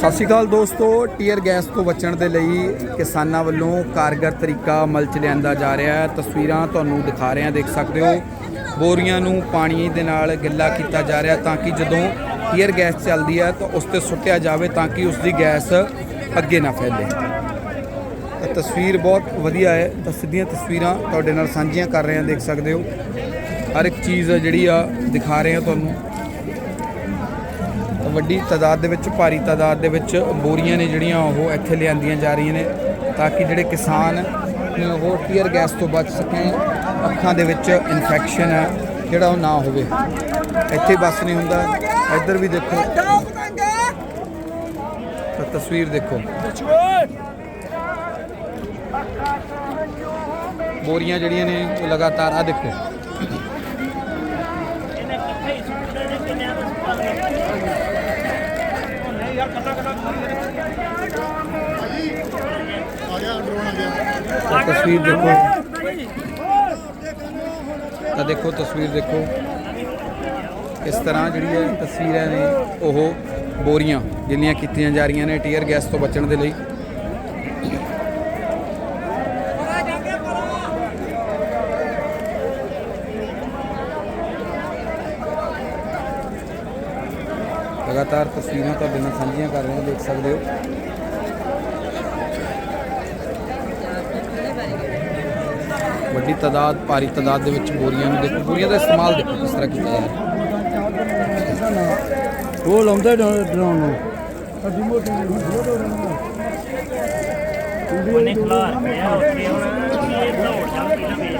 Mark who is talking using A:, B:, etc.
A: ਸਤਿ ਸ਼੍ਰੀ ਅਕਾਲ ਦੋਸਤੋ, tear gas ਤੋਂ ਬਚਣ ਦੇ ਲਈ ਕਿਸਾਨਾਂ ਵੱਲੋਂ ਕਾਰਗਰ ਤਰੀਕਾ ਅਮਲ ਚ ਲਿਆਂਦਾ ਜਾ ਰਿਹਾ ਹੈ। ਤਸਵੀਰਾਂ ਤੁਹਾਨੂੰ ਦਿਖਾ ਰਹੇ ਹਾਂ, ਦੇਖ ਸਕਦੇ ਹੋ। ਬੋਰੀਆਂ ਨੂੰ ਪਾਣੀ ਦੇ ਨਾਲ ਗਿੱਲਾ ਕੀਤਾ ਜਾ ਰਿਹਾ ਤਾਂ ਕਿ ਜਦੋਂ ਟੀਅਰ ਗੈਸ ਚੱਲਦੀ ਹੈ ਤਾਂ ਉਸ ਤੇ ਸੁੱਟਿਆ ਜਾਵੇ ਤਾਂ ਕਿ ਉਸ ਦੀ ਗੈਸ ਅੱਗੇ ਨਾ ਫੈਲੇ। ਇਹ ਤਸਵੀਰ ਬਹੁਤ ਵਧੀਆ ਹੈ। ਤਾਂ ਸਿੱਧੀਆਂ ਤਸਵੀਰਾਂ ਤੁਹਾਡੇ ਨਾਲ ਸਾਂਝੀਆਂ ਕਰ ਰਹੇ ਹਾਂ, ਦੇਖ ਸਕਦੇ ਹੋ। ਹਰ ਇੱਕ ਚੀਜ਼ ਜਿਹੜੀ ਆ ਦਿਖਾ ਰਹੇ ਹਾਂ ਤੁਹਾਨੂੰ। ਵੱਡੀ ਤਾਦਾਦ ਦੇ ਵਿੱਚ, ਭਾਰੀ ਤਾਦਾਦ ਦੇ ਵਿੱਚ ਬੋਰੀਆਂ ਨੇ ਜਿਹੜੀਆਂ ਉਹ ਇੱਥੇ ਲਿਆਂਦੀਆਂ ਜਾ ਰਹੀਆਂ ਨੇ ਤਾਂ ਕਿ ਜਿਹੜੇ ਕਿਸਾਨ ਉਹ ਟੀਅਰ ਗੈਸ ਤੋਂ ਬਚ ਸਕਣ, ਅੱਖਾਂ ਦੇ ਵਿੱਚ ਇਨਫੈਕਸ਼ਨ ਹੈ ਜਿਹੜਾ ਉਹ ਨਾ ਹੋਵੇ। ਇੱਥੇ ਬਸ ਨਹੀਂ ਹੁੰਦਾ, ਇੱਧਰ ਵੀ ਦੇਖੋ। ਤਾਂ ਤਸਵੀਰ ਦੇਖੋ। ਬੋਰੀਆਂ ਜਿਹੜੀਆਂ ਨੇ ਉਹ ਲਗਾਤਾਰ ਆ ਦੇਖੋ। ਤਾਂ ਤਸਵੀਰ ਦੇਖੋ। ਤਾਂ ਦੇਖੋ, ਤਸਵੀਰ ਦੇਖੋ। ਇਸ ਤਰ੍ਹਾਂ ਜਿਹੜੀ ਹੈ ਤਸਵੀਰਾਂ ਨੇ, ਉਹ ਬੋਰੀਆਂ ਜਿੰਨੀਆਂ ਕੀਤੀਆਂ ਜਾ ਰਹੀਆਂ ਨੇ ਟੀਅਰ ਗੈਸ ਤੋਂ ਬਚਣ ਦੇ ਲਈ। ਲਗਾਤਾਰ ਤਸਵੀਰਾਂ ਤੁਹਾਡੇ ਨਾਲ ਸਾਂਝੀਆਂ ਕਰ ਰਹੇ ਹਾਂ ਦੇਖ ਸਕਦੇ ਹੋ। ਵੱਡੀ ਤਾਦਾਦ ਭਾਰੀ ਤਾਦਾਦ ਦੇ ਵਿੱਚ ਬੋਰੀਆਂ ਨੂੰ ਦੇਖੋ ਬੋਰੀਆਂ ਦਾ ਇਸਤੇਮਾਲ ਦੇਖੋ ਕਿਸ ਤਰ੍ਹਾਂ ਕੀਤਾ ਜਾ ਰਿਹਾ
B: ਉਹ ਲਾਉਂਦਾ ਡਰਾਉਣ ਨੂੰ। ਅੱਡੀ ਮੋਟੀ
C: ਉਹਨੇ ਖਲਾਰ ਪਿਆ ਉੱਥੇ ਹੁਣ ਇਹ ਦੌੜ ਜਾਂਦੀ ਨਾ ਵੇਖ